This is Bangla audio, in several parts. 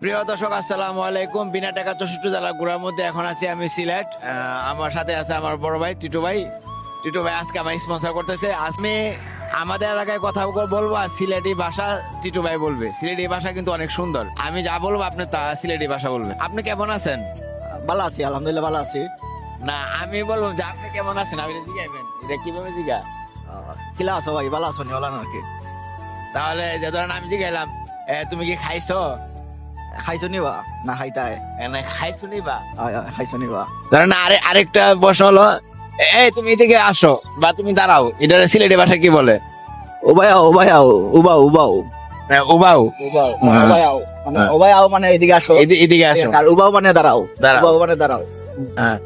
প্রিয় দর্শক আসসালামু আলাইকুম। বিনা টাকা চৌষট্টি জেলা ঘোরার মধ্যে এখন আছি আমি সিলেট। আমার সাথে আছে আমার বড় ভাই টিটু ভাই। টিটু ভাই আজকে আমার স্পন্সর করতেছে। আমি আমাদের এলাকায় কথা বল- বলব আর সিলেটি ভাষা টিটু ভাই বলবে। সিলেটি ভাষা কিন্তু অনেক সুন্দর। আমি যা বলব আপনি তা সিলেটি ভাষা বলবেন। আপনি কেমন আছেন? ভালো আছি আলহামদুলিল্লাহ ভালো আছি। না আমি বলব যে আপনি কেমন আছেন? আপনি জিগাইবেন। এটা কীভাবে জিগা? কিলা আছো ভাই? ভালো আছো নি? আর কি। তাহলে যে ধরেন আমি জিগাইলাম তুমি কি খাইছো? খাইছো নিবা না খাইতাই। এ, খাইছো নিবা খাইছো নিবা ধরেন আরে আরেকটা প্রশ্ন হলো এই তুমি এদিকে আসো বা তুমি দাঁড়াও। এটা সিলেটি ভাষা কি বলে? উবাই আও উবাও উবাও। হ্যাঁ, উবাও। উবাও হ্যাঁ। মানে। উবাই আও মানে এদিকে আসো। এদি- এদিকে আসো। আর উবাও মানে দাঁড়াও। দাঁড়াও। মানে দাঁড়াও। হ্যাঁ।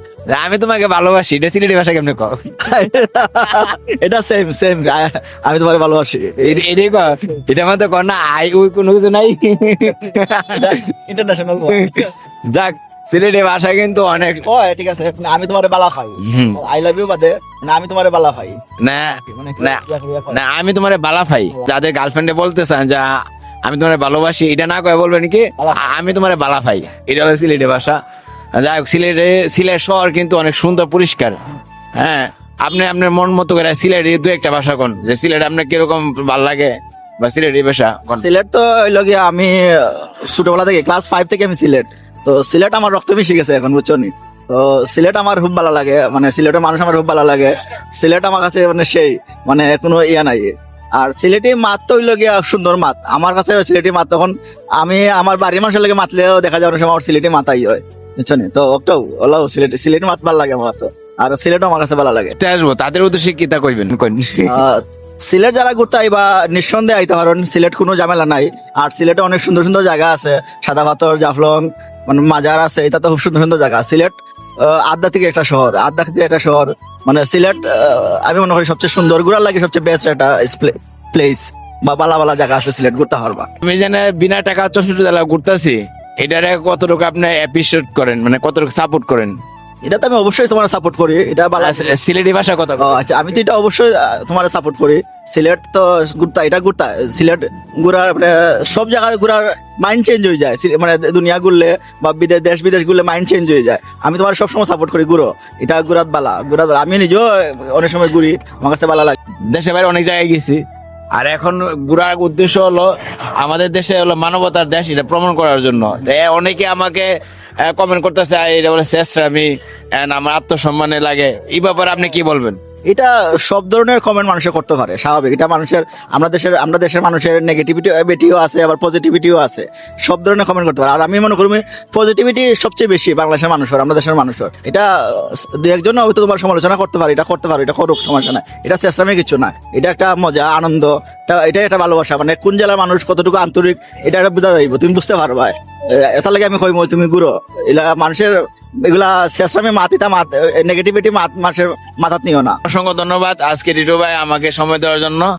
আমি তোমাকে ভালোবাসি। এটা সিলেটি ভাষা কেমনে কও? এটা সেম সেম আমি তোমার ভালোবাসি। এটাই কর এটা মধ্যে কর না আই উই কোনো কিছু নাই। ইন্টারন্যাশনাল যাক সিলেটি ভাষা কিন্তু অনেক ও ঠিক আছে আমি তোমারে বালা খাই। আই লাভ ইউ বাদে না আমি তোমারে বালা খাই। না মানে না না আমি তোমার বালা ভাই যাদের গার্লফ্রেন্ডে বলতে চান যে আমি তোমার ভালোবাসি এটা না কয়ে বলবেন কি? আমি তোমার বালা ভাই এটা হলো সিলেটি ভাষা। যাই হোক, সিলেটে সিলেট শহর কিন্তু অনেক সুন্দর, পরিষ্কার। হ্যাঁ আপনি আপনার মন মতো করে সিলেটে দু একটা ভাষা কোন, যে সিলেট আপনার কীরকম ভালো লাগে বা সিলেটি ভাষা সিলেট তো হইল গিয়ে আমি ছোটবেলা থেকে ক্লাস ফাইভ থেকে আমি সিলেট। তো সিলেট আমার রক্ত মিশে গেছে এখন, বুঝছ নি? তো সিলেট আমার খুব ভালো লাগে মানে সিলেটের মানুষ আমার খুব ভালো লাগে। সিলেট আমার কাছে মানে সেই মানে কোনো ইয়া নাই। আর সিলেটি মাত তো হইল গিয়া সুন্দর মাত। আমার কাছে সিলেটি মাত তখন, আমি আমার বাড়ির মানুষের লাগে মাতলেও দেখা যায় অনেক সময় আমার সিলেটি মাতাই হয়। বুঝছ নি তো ওটাও ওলাও সিলেটি সিলেটি মাত ভালো লাগে আমার কাছে। আর সিলেটও আমার কাছে ভালো লাগে। তে আসব তাদের উদ্দেশ্যে কি তা কইবেন? কোন সিলেট যারা ঘুরতে আইবা নিঃসন্দেহে আইতে পারেন সিলেট কোনো ঝামেলা নাই। আর সিলেটে অনেক সুন্দর সুন্দর জায়গা আছে। সাদা পাথর জাফলং মানে মাজার আছে। এটা তো খুব সুন্দর সুন্দর জায়গা। সিলেট থেকে একটা শহর। আদ্যা থেকে একটা শহর। মানে সিলেট আমি মনে করি সবচেয়ে সুন্দর। ঘুরার লাগে সবচেয়ে বেস্ট একটা প্লেস বা বালা বালা জায়গা আছে সিলেট ঘুরতে পারবা আমি জানি বিনা টাকা চৌষট্টি জেলা ঘুরতেছি এটারে কতটুকু আপনি অ্যাপ্রিসিয়েট করেন? মানে কতটুকু সাপোর্ট করেন? এটা তো আমি অবশ্যই তোমার সাপোর্ট করি। এটা বালা সিলেটি ভাষা কথা আচ্ছা আমি তো এটা অবশ্যই তোমার সাপোর্ট করি। সিলেট তো ঘুরতা এটা ঘুরতা সিলেট ঘুরার মানে সব জায়গায় ঘুরার মাইন্ড চেঞ্জ হয়ে যায়। মানে দুনিয়া ঘুরলে বা বিদেশ দেশ বিদেশ ঘুরলে মাইন্ড চেঞ্জ হয়ে যায়। আমি তোমার সবসময় সাপোর্ট করি ঘুরো এটা ঘুরাত বালা ঘুরাত বালা। আমি নিজেও অনেক সময় ঘুরি আমার কাছে ভালো লাগে। দেশে বাইরে অনেক জায়গায় গেছি। আর এখন ঘোরার উদ্দেশ্য হলো আমাদের দেশে হলো মানবতার দেশ এটা প্রমাণ করার জন্য। অনেকে আমাকে কমেন্ট করতেছে "আ, এটা বলে শেষ আমি আমার আত্মসম্মানে লাগে। এই ব্যাপারে আপনি কি বলবেন? এটা সব ধরনের কমেন্ট মানুষে করতে পারে, স্বাভাবিক। এটা মানুষের, আমরা দেশের আমরা দেশের মানুষের নেগেটিভিটিও আছে, আবার পজিটিভিটিও আছে। সব ধরনের কমেন্ট করতে পারে। আর আমি মনে করি পজিটিভিটি সবচেয়ে বেশি বাংলাদেশের মানুষের, আমরা দেশের মানুষের। এটা দু একজন হয়তো তোমার সমালোচনা করতে পারে, এটা করতে পারে, এটা করুক, সমস্যা নাই। এটা চেষ্টামে কিছু না। এটা একটা মজা, আনন্দ, এটা এটা একটা ভালোবাসা। মানে কোন জেলার মানুষ কতটুকু আন্তরিক, এটা একটা বোঝা যাইব। তুমি বুঝতে পারবা এটা লাগে আমি কইম, তুমি গুরো এলা মানুষের এগুলা চেষ্টামে মাতিতা মাত নেগেটিভিটি মানুষের মাথাত নিও না। অসংখ্য ধন্যবাদ। আজকে টিটু ভাই আমাকে সময় দেওয়ার জন্য।